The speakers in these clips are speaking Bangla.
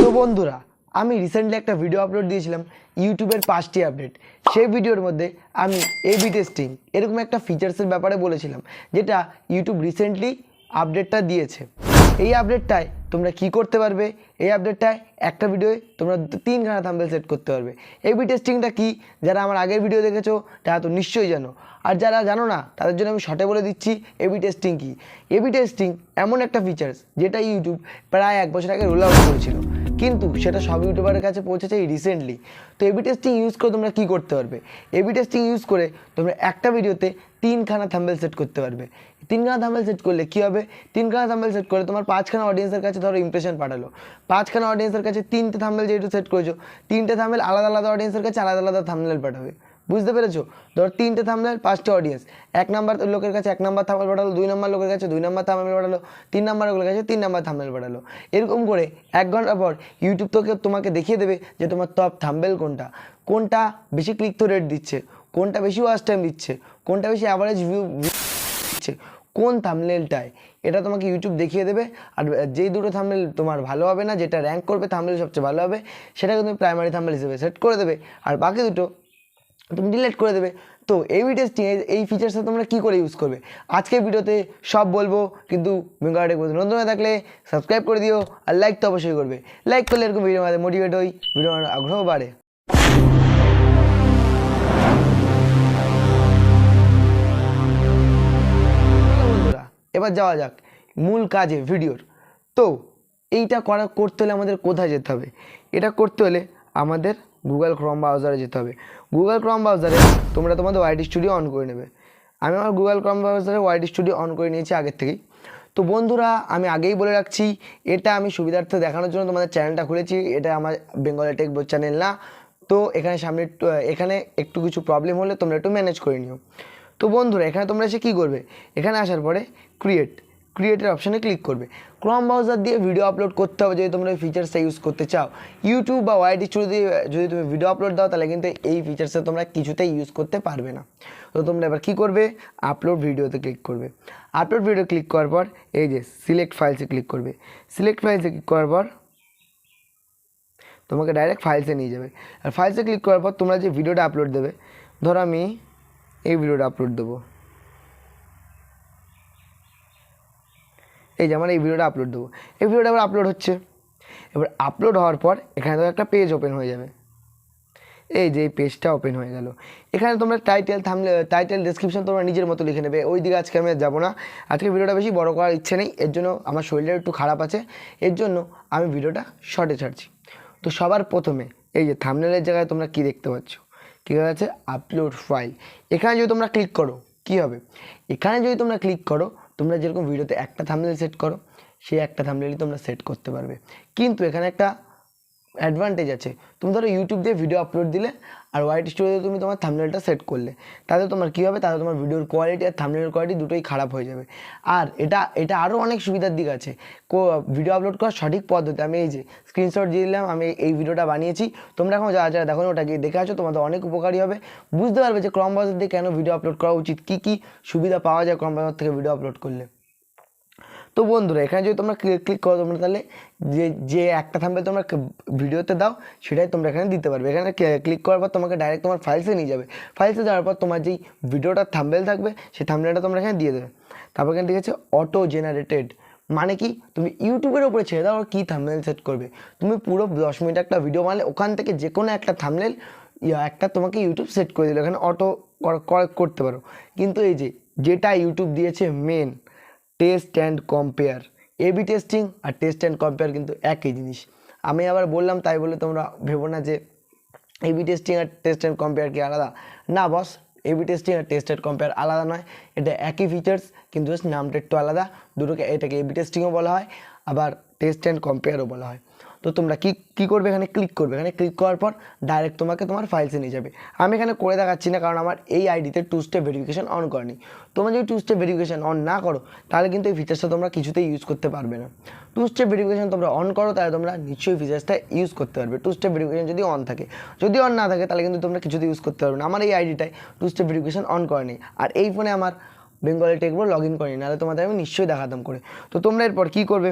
তো বন্ধুরা, আমি রিসেন্টলি একটা ভিডিও আপলোড দিয়েছিলাম, ইউটিউবের পাঁচটি আপডেট সেই ভিডিওর মধ্যে আমি এবি টেস্টিং এরকম একটা ফিচার্সের ব্যাপারে বলেছিলাম, যেটা ইউটিউব রিসেন্টলি আপডেটটা দিয়েছে। এই আপডেটটায় তোমরা কি করতে পারবে? এই আপডেটটায় একটা ভিডিওয় তোমরা তিন তিনখানা থাম্বেল সেট করতে পারবে। এবি টেস্টিংটা কি? যারা আমার আগের ভিডিও দেখেছ, তারা তো নিশ্চয়ই জানো। আর যারা জানো না, তাদের জন্য আমি শর্টে বলে দিচ্ছি এবি টেস্টিং কি? এবি টেস্টিং এমন একটা ফিচার্স যেটা ইউটিউব প্রায় এক বছর আগে রোল আউট করেছিল। কিন্তু সেটা সব ইউটিউবারের কাছে পৌঁছেছে এই রিসেন্টলি তো এবি টেস্টিং ইউজ করে তোমরা কী করতে পারবে? এবি টেস্টিং ইউজ করে তোমরা একটা ভিডিওতে তিনখানা থাম্বেল সেট করতে পারবে। তিনখানা থাম্বেল সেট করলে কী হবে? তিনখানা থাম্বেল সেট করে তোমার পাঁচখানা অডিয়েন্সের কাছে ধরো ইমপ্রেশন পাঠালো। পাঁচখানা অডিয়েন্সের কাছে তিনটে থাম্বেল যেহেতু সেট করেছ, তিনটে থাম্বেল আলাদা আলাদা অডিয়েন্সের কাছে আলাদা আলাদা থাম্বেল পাঠাবে। বুঝতে পেরেছ? ধর তিনটে থামলেন পাঁচটা অডিয়েন্স এক নাম্বার লোকের কাছে এক নাম্বার থামল পাঠালো, দুই নাম্বার লোকের কাছে দুই নাম্বার থামল পাঠালো, তিন নাম্বার লোকের কাছে তিন নাম্বার থামল পাঠালো। এরকম করে এক ঘণ্টা পর ইউটিউব তোকে তোমাকে দেখিয়ে দেবে যে তোমার টপ থাম্বেল কোনটা। কোনটা বেশি ক্লিক তো রেট দিচ্ছে? কোনটা বেশি ওয়াচ টাইম দিচ্ছে? কোনটা বেশি অ্যাভারেজ ভিউ দিচ্ছে? কোন থামনেলটায় এটা তোমাকে ইউটিউব দেখিয়ে দেবে। আর যেই দুটো থামনেল তোমার ভালো হবে না, যেটা র্যাঙ্ক করবে থামনেল সবচেয়ে ভালো হবে সেটাকে তুমি প্রাইমারি থামনেল হিসেবে সেট করে দেবে। আর বাকি দুটো তুমি ডিলেট করে দেবে। তো এই টেস্টিং এই ফিচার্সটা তোমরা কী করে ইউজ করবে? আজকের ভিডিওতে সব বলব, কিন্তু বেঙ্গাটেক নতুন হয়ে থাকলে সাবস্ক্রাইব করে দিও আর লাইক তো অবশ্যই করবে। লাইক করলে এরকম ভিডিও আমাদের মোটিভেট হই ভিডিও আগ্রহ বাড়ে। এবার যাওয়া যাক মূল কাজে ভিডিওর তো এইটা করা, করতে হলে আমাদের কোথায় যেতে হবে? এটা করতে হলে আমাদের গুগল ক্রম ব্রাউজারে যেতে হবে। গুগল ক্রম ব্রাউজারে তোমরা তোমাদের ওয়াইড স্টুডিও অন করে নেবে। আমি আমার গুগল ক্রম ব্রাউজারে ওয়াইড স্টুডিও অন করে নিয়েছি আগের থেকেই। তো বন্ধুরা, আমি আগেই বলে রাখছি, এটা আমি সুবিধার্থে দেখানোর জন্য তোমাদের চ্যানেলটা খুলেছি, এটা আমার বেঙ্গলি টেক বোর্ড চ্যানেল না। তো এখানে সামনে এখানে একটু কিছু প্রবলেম হলে তোমরা একটু ম্যানেজ করে নিও। তো বন্ধুরা, এখানে তোমরা এসে কী করবে? এখানে আসার পরে ক্রিয়েট ক্রিয়েটের অপশানে ক্লিক করবে। ক্রম ব্রাউজার দিয়ে ভিডিও আপলোড করতে হবে যদি তোমরা এই ফিচার্সটা ইউজ করতে চাও। ইউটিউব বা ওয়াইডি স্টুডিও দিয়ে যদি তুমি ভিডিও আপলোড দাও, তাহলে কিন্তু এই ফিচার্সটা তোমরা কিছুতেই ইউজ করতে পারবে না। তো তোমরা এবার কী করবে? আপলোড ভিডিওতে ক্লিক করবে। আপলোড ভিডিও ক্লিক করার পর এই যে সিলেক্ট ফাইলসে ক্লিক করবে। সিলেক্ট ফাইলসে ক্লিক করার পর তোমাকে ডাইরেক্ট ফাইলসে নিয়ে যাবে। আর ফাইলসে ক্লিক করার পর তোমরা যে ভিডিওটা আপলোড দেবে, ধরো আমি এই ভিডিওটা আপলোড দেবো। এই যে আমার এই ভিডিওটা আপলোড দেবো। এই ভিডিওটা আবার আপলোড হচ্ছে। এবার আপলোড হওয়ার পর এখানে তো একটা পেজ ওপেন হয়ে যাবে। এই যে এই পেজটা ওপেন হয়ে গেল। এখানে তোমরা টাইটেল থামলে টাইটেল ডিসক্রিপশন তোমরা নিজের মতো লিখে নেবে। ওই দিকে আজকে আমি যাব না। আজকে ভিডিওটা বেশি বড় করার ইচ্ছে নেই। এর জন্য আমার শরীরটা একটু খারাপ আছে। এর জন্য আমি ভিডিওটা শর্টে ছাড়ছি। তো সবার প্রথমে এই যে থামনেলের জায়গায় তোমরা কি দেখতে পাচ্ছ? কী আছে আপলোড ফাইল এখানে যদি তোমরা ক্লিক করো, কি হবে? এখানে যদি তোমরা ক্লিক করো তোমরা যেরকম ভিডিওতে একটা থামনেল সেট করো, সেই একটা থামনেলই তোমরা সেট করতে পারবে। কিন্তু এখানে একটা অ্যাডভান্টেজ আছে। তুমি ধরো ইউটিউব দিয়ে ভিডিও আপলোড দিলে আর হোয়াইট স্টুডিওতে তুমি তোমার থামনেলটা সেট করলে। তাতে তোমার কী হবে? তাতে তোমার ভিডিওর কোয়ালিটি আর থামনেলের কোয়ালিটি দুটোই খারাপ হয়ে যাবে। আর এটা এটা আরও অনেক সুবিধার দিক আছে। ভিডিও আপলোড করার সঠিক পদ্ধতি, আমি এই যে স্ক্রিনশট দিয়ে দিলাম, আমি এই ভিডিওটা বানিয়েছি। তোমরা এখন যারা যারা দেখো ওটা গিয়ে দেখে আছো তোমাদের অনেক উপকারী হবে। বুঝতে পারবে যে ক্রম বাজার দিয়ে কেন ভিডিও আপলোড করা উচিত, কী কী সুবিধা পাওয়া যায় ক্রম বাজার থেকে ভিডিও আপলোড করলে। তো বন্ধুরা, এখানে যদি তোমরা ক্লিক করো তোমরা তাহলে যে যে একটা থাম্বেল তোমরা ভিডিওতে দাও, সেটাই তোমরা এখানে দিতে পারবে। এখানে ক্লিক করার পর তোমাকে ডাইরেক্ট তোমার ফাইলসে নিয়ে যাবে। ফাইলসে যাওয়ার পর তোমার যেই ভিডিওটার থাম্বেল থাকবে, সেই থাম্বেলটা তোমরা এখানে দিয়ে দেবে। তারপর এখানে ঠিক আছে অটো জেনারেটেড মানে কি? তুমি ইউটিউবের উপরে ছেড়ে দাও কী থাম্বেল সেট করবে। তুমি পুরো দশ মিনিট একটা ভিডিও বানালে, ওখান থেকে যে কোনো একটা থাম্বেল একটা তোমাকে ইউটিউব সেট করে দিল। এখানে অটো করতে পারো। কিন্তু এই যে, যেটা ইউটিউব দিয়েছে main test and compare A B testing R test and compare কিন্তু একই জিনিস। আমি আবার বললাম, তাই বলে তোমরা ভেবো না যে এবি টেস্টিং আর টেস্ট অ্যান্ড কম্পেয়ার কি আলাদা? না বস এবি টেস্টিং আর টেস্ট অ্যান্ড কম্পেয়ার আলাদা নয়। এটা একই ফিচার্স কিন্তু নামটা একটু আলাদা। দুটোকে এটাকে এবি টেস্টিংও বলা হয়, আবার টেস্ট অ্যান্ড কম্পেয়ারও বলা হয়। তো তোমরা কী কী করবে এখানে? ক্লিক করবে। এখানে ক্লিক করার পর ডাইরেক্ট তোমাকে তোমার ফাইলসে নিয়ে যাবে। আমি এখানে করে দেখাচ্ছি না কারণ আমার এই আইডিতে টু স্টেপ ভেরিফিকেশান অন করেনি তোমরা যদি টু স্টেপ ভেরিফিকেশন অন না করো, তাহলে কিন্তু এই ফিচার্সটা তোমরা কিছুতেই ইউজ করতে পারবে না। টু স্টেপ ভেরিফিকেশান তোমরা অন করো, তাহলে তোমরা নিশ্চয়ই ফিচার্সটা ইউজ করতে পারবে। টু স্টেপ ভেরিফিকেশন যদি অন থাকে। যদি অন না থাকে, তাহলে কিন্তু তোমরা কিছুতেই ইউজ করতে পারবে না। আমার এই আইডিটায় টু স্টেপ ভেরিফিকেশন অন করেনি আর এই ফোনে আমার বেঙ্গলি টেকবো লগ ইন করিনি নাহলে তোমাদের আমি নিশ্চয়ই দেখাতাম করে। তো তোমরা এরপর কী করবে?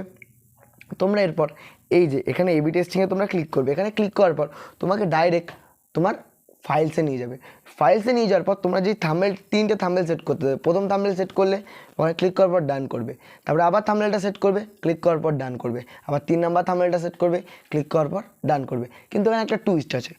তোমরা এরপর, এই যে এখানে এবি টেস্টিংয়ে তোমরা ক্লিক করবে। এখানে ক্লিক করার পর তোমাকে ডাইরেক্ট তোমার ফাইলসে নিয়ে যাবে। ফাইলসে নিয়ে যাওয়ার পর তোমরা যে থাম্বেল তিনটে থাম্বেল সেট করতে দেবে। প্রথম থাম্বেল সেট করলে ওখানে ক্লিক করার পর ডান করবে। তারপরে আবার থাম্বেলটা সেট করবে ক্লিক করার পর ডান করবে। আবার তিন নাম্বার থাম্বেলটা সেট করবে ক্লিক করার পর ডান করবে। কিন্তু এখানে একটা টুইস্ট আছে।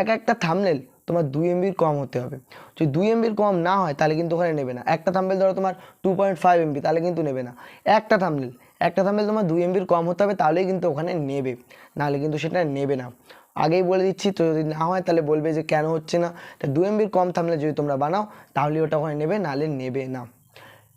এক একটা থাম্বেল তোমার দুই এমবির কম হতে হবে। যদি দুই এমবির কম না হয়, তাহলে কিন্তু ওখানে নেবে না। একটা থাম্বেল ধরো তোমার টু পয়েন্ট ফাইভ এমবি তাহলে কিন্তু নেবে না। একটা থাম্বেল একটা থাম্বেল তোমার দুই এমবির কম হতে হবে, তাহলেই কিন্তু ওখানে নেবে। নাহলে কিন্তু সেটা নেবে না। আগেই বলে দিচ্ছি, তো যদি না হয় তাহলে বলবে যে কেন হচ্ছে না। দু এমবির কম থামলে যদি তোমরা বানাও তাহলে ওটা ওখানে নেবে, নাহলে নেবে না।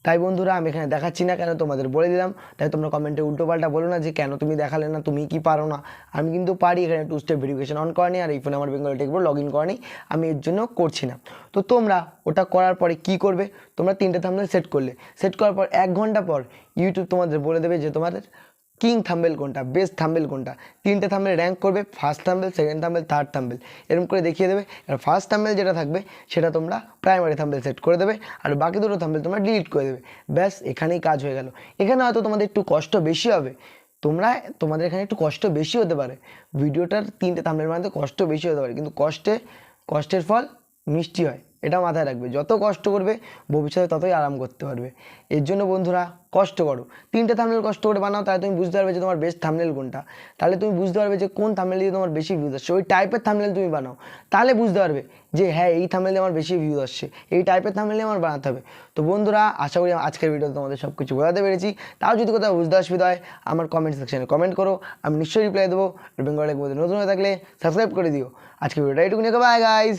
তাই বন্ধুরা, আমি এখানে দেখাচ্ছি না কেন, তোমাদের বলে দিলাম। তাই তোমরা কমেন্টে উল্টোপাল্টা বলো না যে কেন তুমি দেখালে না, তুমি কি পারো না। আমি কিন্তু পারি এখানে টু স্টেপ ভেরিফিকেশন অন করা আর এই ফোনে আমার বেঙ্গল টেক লগ ইন করা নেই আমি এর জন্য করছি না। তো তোমরা ওটা করার পরে কি করবে? তোমরা তিনটে থামলে সেট করলে। সেট করার পর এক ঘণ্টা পর ইউটিউব তোমাদের বলে দেবে যে তোমাদের কিং থাম্বেল কোনটা? বেস্ট থাম্বেল কোনটা? তিনটে থাম্বেল র্যাঙ্ক করবে first thumbnail second thumbnail third thumbnail. এরকম করে দেখিয়ে দেবে। আর ফার্স্ট থাম্বেল যেটা থাকবে, সেটা তোমরা প্রাইমারি থাম্বেল সেট করে দেবে আর বাকি দুটো থাম্বেল তোমরা ডিলিট করে দেবে। ব্যাস, এখানেই কাজ হয়ে গেল। এখানে হয়তো তোমাদের একটু কষ্ট বেশি হবে। তোমরা, তোমাদের এখানে একটু কষ্ট বেশি হতে পারে। ভিডিওটার তিনটে থাম্বেল বানাতে কষ্ট বেশি হতে পারে। কিন্তু কষ্টে, কষ্টের ফল মিষ্টি হয়। এটা মাথায় রাখবে। যত কষ্ট করবে, ভবিষ্যতে ততই আরাম করতে পারবে। এর জন্য বন্ধুরা, কষ্ট করো। তিনটে থামনেল কষ্ট করে বানাও, তাহলে তুমি বুঝতে পারবে যে তোমার বেস্ট থামনেল কোনটা। তাহলে তুমি বুঝতে পারবে যে কোন থামনেল দিয়ে তোমার বেশি ভিউজ আসছে। ওই টাইপের থামনেল তুমি বানাও। তাহলে বুঝতে পারবে যে হ্যাঁ এই থামনেলে আমার বেশি ভিউজ আসছে। এই টাইপের থামনেলে আমার বানাতে হবে। তো বন্ধুরা, আশা করি আজকের ভিডিওতে তোমাদের সব কিছু বোঝাতে পেরেছি। তাও যদি কোথাও বুঝতে অসুবিধা হয়, আমার কমেন্ট সেকশানে কমেন্ট করো। আমি নিশ্চয়ই রিপ্লাই দেবো। বেঙ্গলের মধ্যে নতুন হয়ে থাকলে সাবস্ক্রাইব করে দিও। আজকে ভিডিওটা এইটুকুনি। By guys